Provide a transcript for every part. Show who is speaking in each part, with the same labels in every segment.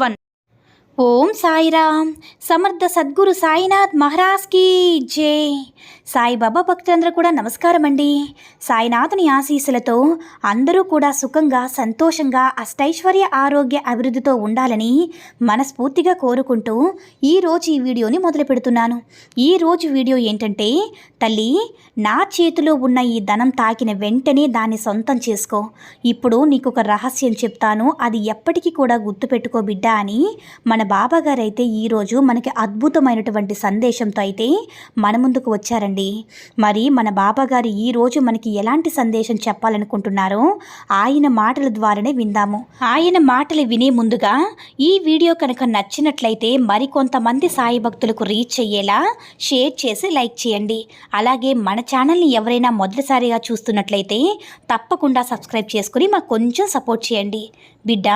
Speaker 1: one Om Sairam. Samarth Sadguru Sainath మహారాజ్కి జే జై. సాయిబాబా భక్తులందరూ కూడా నమస్కారం అండి సాయినాథుని ఆశీస్సులతో అందరూ కూడా సుఖంగా సంతోషంగా అష్టైశ్వర్య ఆరోగ్య అభివృద్ధితో ఉండాలని మనస్ఫూర్తిగా కోరుకుంటూ ఈరోజు ఈ వీడియోని మొదలు పెడుతున్నాను. ఈరోజు వీడియో ఏంటంటే తల్లి నా చేతిలో ఉన్న ఈ ధనం తాకిన వెంటనే దాన్ని సొంతం చేసుకో. ఇప్పుడు నీకు ఒక రహస్యం చెప్తాను. అది ఎప్పటికీ కూడా గుర్తుపెట్టుకో బిడ్డ అని మన బాబాగారు అయితే ఈరోజు మనకి అద్భుతమైనటువంటి సందేశంతో అయితే మన ముందుకు వచ్చారండి. మరి మన బాబాగారు ఈరోజు మనకి ఎలాంటి సందేశం చెప్పాలనుకుంటున్నారో ఆయన మాటల ద్వారానే విందాము. ఆయన మాటలు వినే ముందుగా ఈ వీడియో కనుక నచ్చినట్లయితే మరికొంతమంది సాయి భక్తులకు రీచ్ అయ్యేలా షేర్ చేసి లైక్ చేయండి. అలాగే మన ఛానల్ని ఎవరైనా మొదటిసారిగా చూస్తున్నట్లయితే తప్పకుండా సబ్స్క్రైబ్ చేసుకుని మాకు కొంచెం సపోర్ట్ చేయండి. బిడ్డ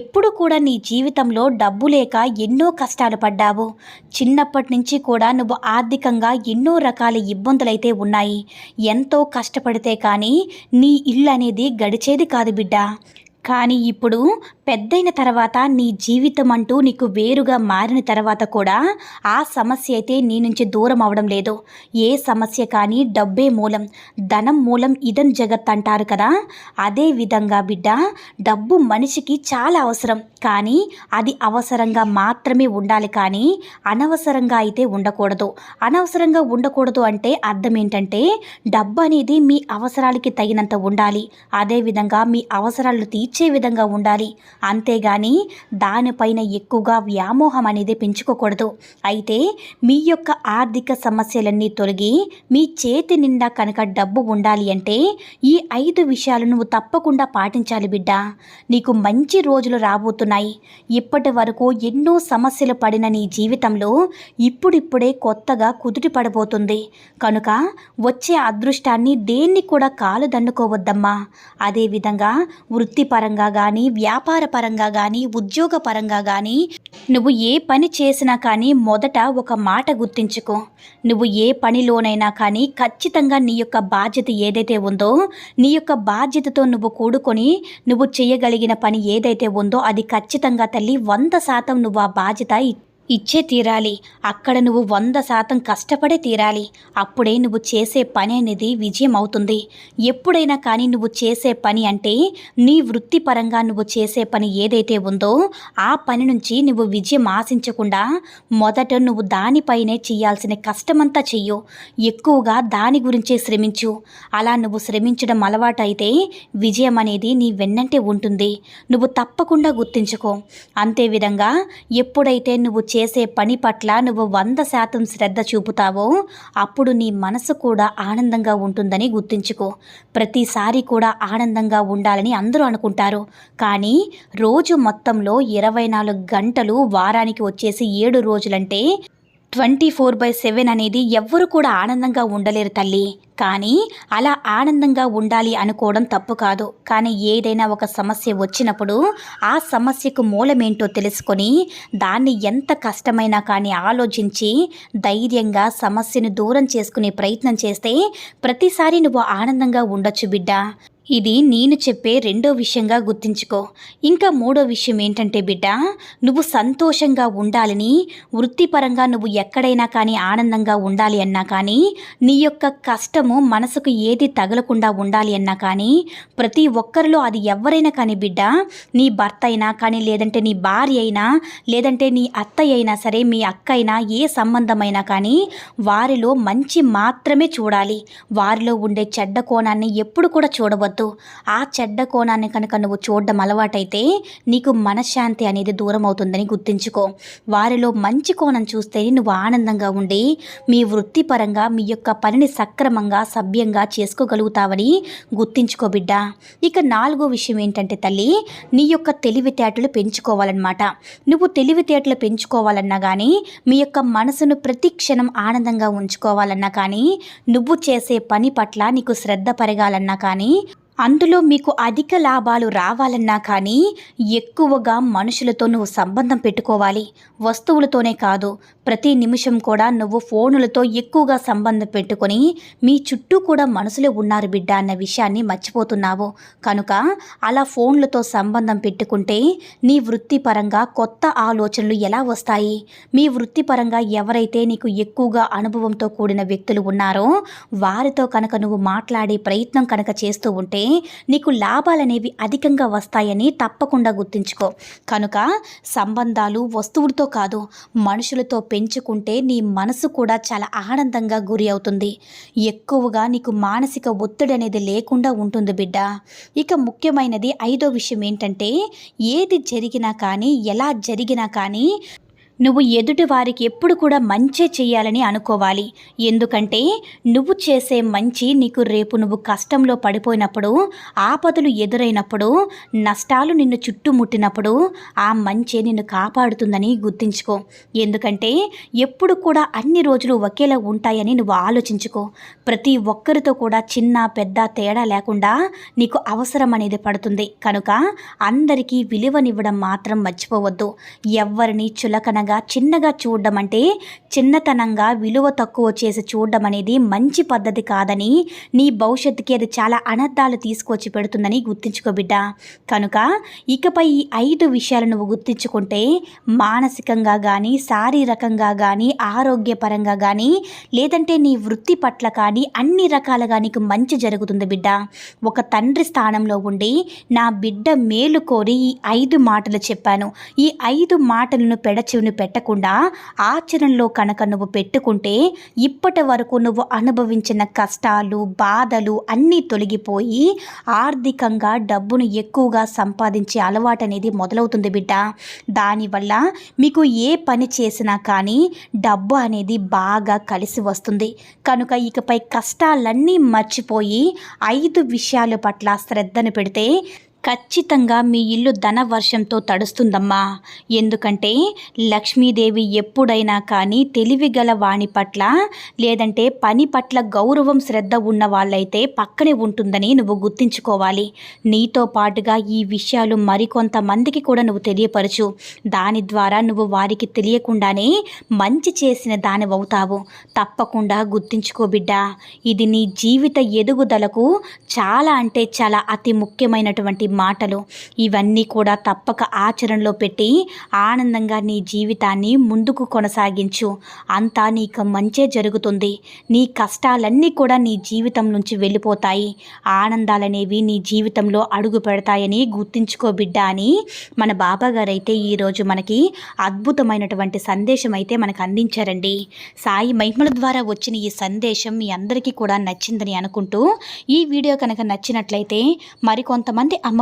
Speaker 1: ఎప్పుడు కూడా నీ జీవితంలో డబ్బు లేక ఎన్నో కష్టాలు పడ్డావు. చిన్నప్పటి నుంచి కూడా నువ్వు ఆర్థికంగా ఎన్నో రకాల ఇబ్బందులైతే ఉన్నాయి. ఎంతో కష్టపడితే కానీ నీ ఇల్లు అనేది గడిచేది కాదు బిడ్డ. కానీ ఇప్పుడు పెద్దయిన తర్వాత నీ జీవితం అంటూ నీకు వేరుగా మారిన తర్వాత కూడా ఆ సమస్య అయితే నీ నుంచి దూరం అవడం లేదు. ఏ సమస్య కానీ డబ్బే మూలం. ధనం మూలం ఇదం జగత్ అంటారు కదా. అదే విధంగా బిడ్డ డబ్బు మనిషికి చాలా అవసరం. కానీ అది అవసరంగా మాత్రమే ఉండాలి కానీ అనవసరంగా అయితే ఉండకూడదు. అనవసరంగా ఉండకూడదు అంటే అర్థం ఏంటంటే డబ్బు అనేది మీ అవసరాలకి తగినంత ఉండాలి. అదేవిధంగా మీ అవసరాలు తీర్చి విధంగా ఉండాలి. అంతేగాని దానిపైన ఎక్కువగా వ్యామోహం అనేది పెంచుకోకూడదు. అయితే మీ యొక్క ఆర్థిక సమస్యలన్నీ తొలగి మీ చేతి నిండా కనుక డబ్బు ఉండాలి అంటే ఈ ఐదు విషయాలు నువ్వు తప్పకుండా పాటించాలి బిడ్డ. నీకు మంచి రోజులు రాబోతున్నాయి. ఇప్పటి వరకు ఎన్నో సమస్యలు పడిన నీ జీవితంలో ఇప్పుడిప్పుడే కొత్తగా కుదుటి పడబోతుంది. కనుక వచ్చే అదృష్టాన్ని దేన్ని కూడా కాలు దన్నుకోవద్దమ్మా. అదేవిధంగా వృత్తిపరంగా కానీ వ్యాపార పరంగా కానీ ఉద్యోగ పరంగా కానీ నువ్వు ఏ పని చేసినా కానీ మొదట ఒక మాట గుర్తించుకో. నువ్వు ఏ పనిలోనైనా కానీ ఖచ్చితంగా నీ యొక్క బాధ్యత ఏదైతే ఉందో నీ యొక్క బాధ్యతతో నువ్వు కూడుకొని నువ్వు చేయగలిగిన పని ఏదైతే ఉందో అది ఖచ్చితంగా తల్లి వంద శాతం నువ్వు ఆ బాధ్యత ఇచ్చే తీరాలి. అక్కడ నువ్వు వంద శాతం కష్టపడే తీరాలి. అప్పుడే నువ్వు చేసే పని అనేది విజయం అవుతుంది ఎప్పుడైనా కానీ నువ్వు చేసే పని అంటే నీ వృత్తిపరంగా నువ్వు చేసే పని ఏదైతే ఉందో ఆ పని నుంచి నువ్వు విజయం ఆశించకుండా మొదట నువ్వు దానిపైనే చేయాల్సిన కష్టమంతా చెయ్యు. ఎక్కువగా దాని గురించే శ్రమించు. అలా నువ్వు శ్రమించడం అలవాటైతే విజయం అనేది నీ వెన్నంటే ఉంటుంది. నువ్వు తప్పకుండా గుర్తించుకో. అంతేవిధంగా ఎప్పుడైతే నువ్వు చేసే పని పట్ల నువ్వు వంద శాతం శ్రద్ధ చూపుతావో అప్పుడు నీ మనసు కూడా ఆనందంగా ఉంటుందని గుర్తుంచుకో. ప్రతిసారి కూడా ఆనందంగా ఉండాలని అందరూ అనుకుంటారు. కానీ రోజు మొత్తంలో ఇరవై నాలుగు గంటలు వారానికి వచ్చేసి ఏడు రోజులంటే ట్వంటీ ఫోర్ బై సెవెన్ అనేది ఎవ్వరు కూడా ఆనందంగా ఉండలేరు తల్లి. కానీ అలా ఆనందంగా ఉండాలి అనుకోవడం తప్పు కాదు. కానీ ఏదైనా ఒక సమస్య వచ్చినప్పుడు ఆ సమస్యకు మూలమేంటో తెలుసుకొని దాన్ని ఎంత కష్టమైనా కానీ ఆలోచించి ధైర్యంగా సమస్యను దూరం చేసుకునే ప్రయత్నం చేస్తే ప్రతిసారి నువ్వు ఆనందంగా ఉండొచ్చు బిడ్డ. ఇది నేను చెప్పే రెండో విషయంగా గుర్తుంచుకో. ఇంకా మూడో విషయం ఏంటంటే బిడ్డ నువ్వు సంతోషంగా ఉండాలని వృత్తిపరంగా నువ్వు ఎక్కడైనా కానీ ఆనందంగా ఉండాలి అన్నా కానీ నీ యొక్క కష్టము మనసుకు ఏది తగలకుండా ఉండాలి అన్నా కానీ ప్రతి ఒక్కరిలో అది ఎవరైనా కానీ బిడ్డ నీ భర్త అయినా కానీ లేదంటే నీ భార్య అయినా లేదంటే నీ అత్తయ్య అయినా సరే మీ అక్క అయినా ఏ సంబంధమైనా కానీ వారిలో మంచి మాత్రమే చూడాలి. వారిలో ఉండే చెడ్డ కోణాన్ని ఎప్పుడు కూడా చూడవద్దు. చూడవద్దు ఆ చెడ్డ కోణాన్ని కనుక నువ్వు చూడడం అలవాటైతే నీకు మనశ్శాంతి అనేది దూరం అవుతుందని గుర్తుంచుకో. వారిలో మంచి కోణం చూస్తే నువ్వు ఆనందంగా ఉండి మీ వృత్తిపరంగా మీ యొక్క పనిని సక్రమంగా సభ్యంగా చేసుకోగలుగుతావని గుర్తించుకో బిడ్డ. ఇక నాలుగో విషయం ఏంటంటే తల్లి నీ యొక్క తెలివితేటలు పెంచుకోవాలన్నమాట. నువ్వు తెలివితేటలు పెంచుకోవాలన్నా కానీ మీ యొక్క మనసును ప్రతి క్షణం ఆనందంగా ఉంచుకోవాలన్నా కానీ నువ్వు చేసే పని పట్ల నీకు శ్రద్ధ పెరగాలన్నా కానీ అందులో మీకు అధిక లాభాలు రావాలన్నా కానీ ఎక్కువగా మనుషులతో నువ్వు సంబంధం పెట్టుకోవాలి. వస్తువులతోనే కాదు ప్రతి నిమిషం కూడా నువ్వు ఫోనులతో ఎక్కువగా సంబంధం పెట్టుకొని మీ చుట్టూ కూడా మనసులో ఉన్నారు బిడ్డ అన్న విషయాన్ని మర్చిపోతున్నావు. కనుక అలా ఫోన్లతో సంబంధం పెట్టుకుంటే నీ వృత్తిపరంగా కొత్త ఆలోచనలు ఎలా వస్తాయి? మీ వృత్తిపరంగా ఎవరైతే నీకు ఎక్కువగా అనుభవంతో కూడిన వ్యక్తులు ఉన్నారో వారితో కనుక నువ్వు మాట్లాడే ప్రయత్నం కనుక చేస్తూ ఉంటే నీకు లాభాలనేవి అధికంగా వస్తాయని తప్పకుండా గుర్తుంచుకో. కనుక సంబంధాలు వస్తువులతో కాదు మనుషులతో పెంచుకుంటే నీ మనసు కూడా చాలా ఆనందంగా గురి అవుతుంది. ఎక్కువగా నీకు మానసిక ఒత్తిడి అనేది లేకుండా ఉంటుంది బిడ్డ. ఇక ముఖ్యమైనది ఐదో విషయం ఏంటంటే ఏది జరిగినా కానీ ఎలా జరిగినా కానీ నువ్వు ఎదుటి వారికి ఎప్పుడు కూడా మంచే చేయాలని అనుకోవాలి. ఎందుకంటే నువ్వు చేసే మంచి నీకు రేపు నువ్వు కష్టంలో పడిపోయినప్పుడు ఆపదలు ఎదురైనప్పుడు నష్టాలు నిన్ను చుట్టుముట్టినప్పుడు ఆ మంచే నిన్ను కాపాడుతుందని గుర్తించుకో. ఎందుకంటే ఎప్పుడు కూడా అన్ని రోజులు ఒకేలా ఉంటాయని నువ్వు ఆలోచించుకో. ప్రతి ఒక్కరితో కూడా చిన్న పెద్ద తేడా లేకుండా నీకు అవసరం అనేది పడుతుంది. కనుక అందరికీ విలువనివ్వడం మాత్రం మర్చిపోవద్దు. ఎవరిని చులకనగా చిన్నగా చూడడం అంటే చిన్నతనంగా విలువ తక్కువ చేసి చూడడం అనేది మంచి పద్ధతి కాదని నీ భవిష్యత్తుకి అది చాలా అనర్థాలు తీసుకొచ్చి పెడుతుందని గుర్తించుకో బిడ్డ. కనుక ఇకపై ఈ ఐదు విషయాలు నువ్వు గుర్తించుకుంటే మానసికంగా కానీ శారీరకంగా కానీ ఆరోగ్యపరంగా కానీ లేదంటే నీ వృత్తి పట్ల కానీ అన్ని రకాలుగా నీకు మంచి జరుగుతుంది బిడ్డ. ఒక తండ్రి స్థానంలో ఉండి నా బిడ్డ మేలు కోరి ఈ ఐదు మాటలు చెప్పాను. ఈ ఐదు మాటలను పెడచెవిని పెట్టకుండా ఆచరణలో కనుక నువ్వు పెట్టుకుంటే ఇప్పటి వరకు నువ్వు అనుభవించిన కష్టాలు బాధలు అన్నీ తొలగిపోయి ఆర్థికంగా డబ్బును ఎక్కువగా సంపాదించే అలవాటు అనేది మొదలవుతుంది బిడ్డ. దానివల్ల మీకు ఏ పని చేసినా కానీ డబ్బు అనేది బాగా కలిసి వస్తుంది. కనుక ఇకపై కష్టాలన్నీ మర్చిపోయి ఐదు విషయాల పట్ల శ్రద్ధను పెడితే ఖచ్చితంగా మీ ఇల్లు ధన వర్షంతో తడుస్తుందమ్మా. ఎందుకంటే లక్ష్మీదేవి ఎప్పుడైనా కానీ తెలివిగల వాణి పట్ల లేదంటే పని పట్ల గౌరవం శ్రద్ధ ఉన్న వాళ్ళైతే పక్కనే ఉంటుందని నువ్వు గుర్తించుకోవాలి. నీతో పాటుగా ఈ విషయాలు మరికొంతమందికి కూడా నువ్వు తెలియపరచు. దాని ద్వారా నువ్వు వారికి తెలియకుండానే మంచి చేసిన దానివవుతావు తప్పకుండా గుర్తించుకో బిడ్డ. ఇది నీ జీవిత ఎదుగుదలకు చాలా అంటే చాలా అతి ముఖ్యమైనటువంటి మాటలు. ఇవన్నీ కూడా తప్పక ఆచరణలో పెట్టి ఆనందంగా నీ జీవితాన్ని ముందుకు కొనసాగించు. అంతా నీకు మంచే జరుగుతుంది. నీ కష్టాలన్నీ కూడా నీ జీవితం నుంచి వెళ్ళిపోతాయి. ఆనందాలనేవి నీ జీవితంలో అడుగు పెడతాయని గుర్తించుకో బిడ్డ అని మన బాబాగారు అయితే ఈరోజు మనకి అద్భుతమైనటువంటి సందేశం అయితే మనకు అందించారండి. సాయి మహిమల ద్వారా వచ్చిన ఈ సందేశం మీ అందరికీ కూడా నచ్చిందని అనుకుంటూ ఈ వీడియో కనుక నచ్చినట్లయితే మరికొంతమంది అమ్మ